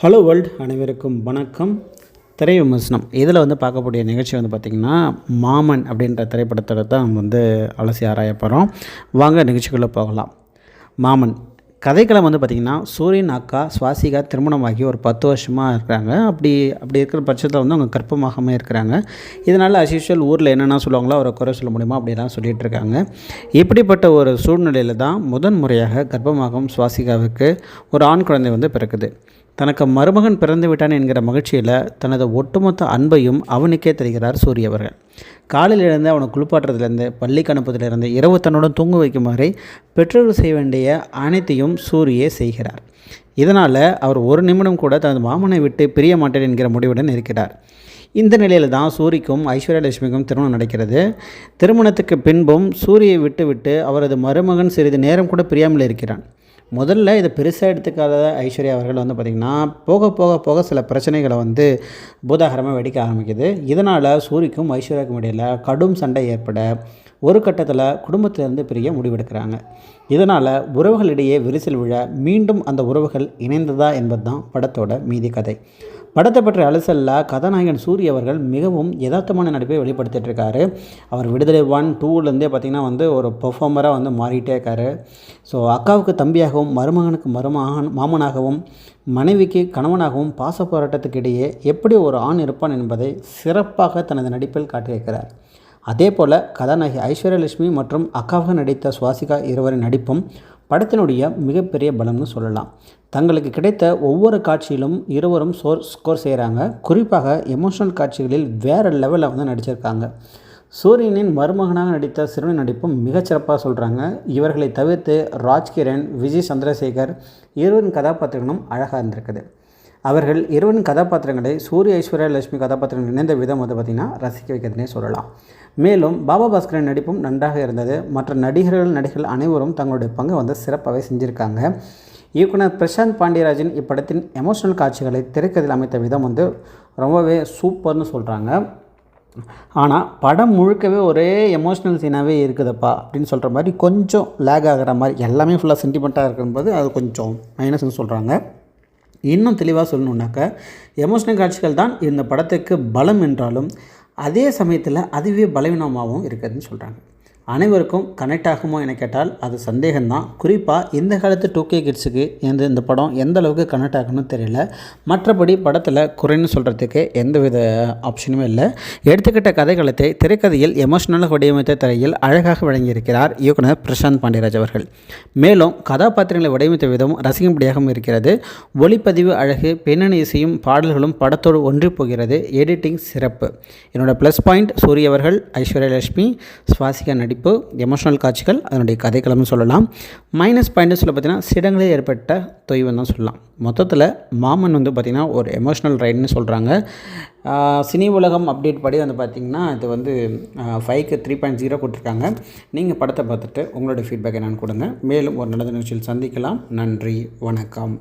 Hello world அனைவருக்கும் வணக்கம். திரை விமர்சனம் இதில் வந்து பார்க்கக்கூடிய நிகழ்ச்சி வந்து பார்த்திங்கன்னா மாமன் அப்படின்ற திரைப்படத்தில் தான் நம்ம வந்து அலசி ஆராய போகிறோம். வாங்க நிகழ்ச்சிக்குள்ளே போகலாம். மாமன் கதைக்களம் வந்து பார்த்திங்கன்னா சூரியன் அக்கா சுவாசிகா திருமணமாகி ஒரு பத்து வருஷமாக இருக்கிறாங்க. அப்படி அப்படி இருக்கிற பட்சத்தில் வந்து அவங்க கர்ப்பமாகவே இருக்கிறாங்க. இதனால் அஸ்யூஷுவல் ஊரில் என்னென்ன சொல்லுவாங்களோ அவரை குறை சொல்ல முடியுமா அப்படிலாம் சொல்லிகிட்டு இருக்காங்க. இப்படிப்பட்ட ஒரு சூழ்நிலையில் தான் முதன் முறையாக கர்ப்பமாகும் சுவாசிகாவுக்கு ஒரு ஆண் குழந்தை வந்து பிறக்குது. தனக்கு மருமகன் பிறந்து விட்டான் என்கிற மகிழ்ச்சியில் தனது ஒட்டுமொத்த அன்பையும் அவனுக்கே தருகிறார் சூரிய அவர்கள். காலையிலிருந்து அவனை குளிப்பாட்டுறதுலேருந்து பள்ளிக்கு அனுப்புறதுலேருந்து இரவு தன்னுடன் தூங்க வைக்கும் வரை பெற்றோர்கள் செய்ய வேண்டிய அனைத்தையும் சூரியே செய்கிறார். இதனால் அவர் ஒரு நிமிடம் கூட தனது மாமனை விட்டு பிரிய மாட்டேன் என்கிற முடிவுடன் இருக்கிறார். இந்த நிலையில் தான் சூரிக்கும் ஐஸ்வர்யா லட்சுமிக்கும் திருமணம் நடக்கிறது. திருமணத்துக்கு பின்பும் சூரியை விட்டுவிட்டு அவரது மருமகன் சிறிது நேரம் கூட பிரியாமல் இருக்கிறான். முதல்ல இதை பெருசாக எடுத்துக்காத ஐஸ்வர்யா அவர்கள் வந்து பார்த்திங்கன்னா போக போக போக சில பிரச்சனைகளை வந்து பூதாகரமாக வெடிக்க ஆரம்பிக்குது. இதனால் சூரிக்கும் ஐஸ்வர்யாவுக்கும் இடையில் கடும் சண்டை ஏற்பட ஒரு கட்டத்தில் குடும்பத்திலேருந்து பிரிய முடிவெடுக்கிறாங்க. இதனால் உறவுகளிடையே விரிசல் விழ மீண்டும் அந்த உறவுகள் இணைந்ததா என்பது தான் படத்தோட மீதி கதை. படத்தை பற்றிய அலசலில் கதாநாயகன் சூரிய அவர்கள் மிகவும் யதார்த்தமான நடிப்பை வெளிப்படுத்திட்டு இருக்காரு. அவர் விடுதலை ஒன் டூலேருந்தே பார்த்திங்கன்னா வந்து ஒரு பெர்ஃபார்மராக வந்து மாறிட்டே இருக்காரு. ஸோ அக்காவுக்கு தம்பியாகவும் மருமகனுக்கு மருமகன் மாமனாகவும் மனைவிக்கு கணவனாகவும் பாச போராட்டத்துக்கு இடையே எப்படி ஒரு ஆண் இருப்பான் என்பதை சிறப்பாக தனது நடிப்பில் காட்டியிருக்கிறார். அதே போல் கதாநாயகி ஐஸ்வர்யலட்சுமி மற்றும் அக்காவாக நடித்த சுவாசிகா இருவரின் நடிப்பும் படத்தினுடைய மிகப்பெரிய பலம்னு சொல்லலாம். தங்களுக்கு கிடைத்த ஒவ்வொரு காட்சியிலும் இருவரும் சோர் ஸ்கோர் செய்கிறாங்க குறிப்பாக எமோஷனல் காட்சிகளில் வேறு லெவலில் வந்து நடிச்சிருக்காங்க. சூரியனின் மருமகனாக நடித்த சிறுவன் நடிப்பும் மிகச்சிறப்பாக சொல்கிறாங்க இவர்களை தவிர்த்து ராஜ்கிரண் விஜய் சந்திரசேகர் இருவரின் கதாபாத்திரங்களும் அழகாக இருந்திருக்குது. அவர்கள் இருவரின் கதாபாத்திரங்களை சூரிய ஐஸ்வர்யா லட்சுமி கதாபாத்திரங்கள் இணைந்த விதம் வந்து பார்த்திங்கன்னா ரசிக்க வைக்கிறதுனே சொல்லலாம். மேலும் பாபா பாஸ்கரன் நடிப்பும் நன்றாக இருந்தது. மற்ற நடிகர்கள் நடிகர்கள் அனைவரும் தங்களுடைய பங்கை வந்து சிறப்பாகவே செஞ்சுருக்காங்க. இயக்குனர் பிரசாந்த் பாண்டியராஜன் இப்படத்தின் எமோஷனல் காட்சிகளை திரைக்கதில் அமைத்த விதம் வந்து ரொம்பவே சூப்பர்னு சொல்கிறாங்க ஆனால் படம் முழுக்கவே ஒரே எமோஷ்னல் சீனாகவே இருக்குதுப்பா அப்படின்னு சொல்கிற மாதிரி கொஞ்சம் லேக் ஆகிற மாதிரி எல்லாமே ஃபுல்லாக சென்டிமெண்ட்டாக இருக்கும்போது அது கொஞ்சம் மைனஸ்னு சொல்கிறாங்க இன்னும் தெளிவாக சொல்லணுன்னாக்கா எமோஷனல் காட்சிகள் தான் இந்த படத்துக்கு பலம் என்றாலும் அதே சமயத்தில் அதுவே பலவீனமாகவும் இருக்குதுன்னு சொல்கிறாங்க அனைவருக்கும் கனெக்ட் ஆகுமோ என கேட்டால் அது சந்தேகம்தான். குறிப்பாக இந்த காலத்து டூ கே கிட்ஸுக்கு எந்த இந்த படம் எந்த அளவுக்கு கனெக்ட் ஆகணும்னு தெரியல. மற்றபடி படத்தில் குறைன்னு சொல்கிறதுக்கு எந்தவித ஆப்ஷனும் இல்லை. எடுத்துக்கிட்ட கதைகளத்தை திரைக்கதையில் எமோஷனலாக வடிவமைத்த திரையில் அழகாக வழங்கியிருக்கிறார் இயக்குனர் பிரசாந்த் பாண்டியராஜ் அவர்கள். மேலும் கதாபாத்திரங்களை வடிவமைத்த விதம் ரசிக்கும்படியாகவும் இருக்கிறது. ஒளிப்பதிவு அழகு பின்னணி இசையும் பாடல்களும் படத்தோடு ஒன்றி போகிறது. எடிட்டிங் சிறப்பு. என்னோடய ப்ளஸ் பாயிண்ட் சூரிய அவர்கள் ஐஸ்வர்யா லட்சுமி சுவாசிகா நடிப்பு எமோஷனல் காட்சிகள் அதனுடைய கதைக்களம்னு சொல்லலாம். மைனஸ் பாயிண்ட்ஸில் சொல்ல பார்த்தீங்கன்னா சிடங்களில் ஏற்பட்ட தொய்வுன்னு தான் சொல்லலாம். மொத்தத்தில் மாமன் வந்து பார்த்திங்கன்னா ஒரு எமோஷ்னல் ரைடுன்னு சொல்கிறாங்க சினி உலகம் அப்டேட் படி வந்து பார்த்திங்கன்னா இது வந்து ஃபைவ்க்கு த்ரீ பாயிண்ட் ஜீரோ கொடுத்துருக்காங்க. நீங்கள் படத்தை பார்த்துட்டு உங்களோட ஃபீட்பேக் என்னென்னு கொடுங்க. மேலும் ஒரு நல்ல நிகழ்ச்சியில் சந்திக்கலாம். நன்றி வணக்கம்.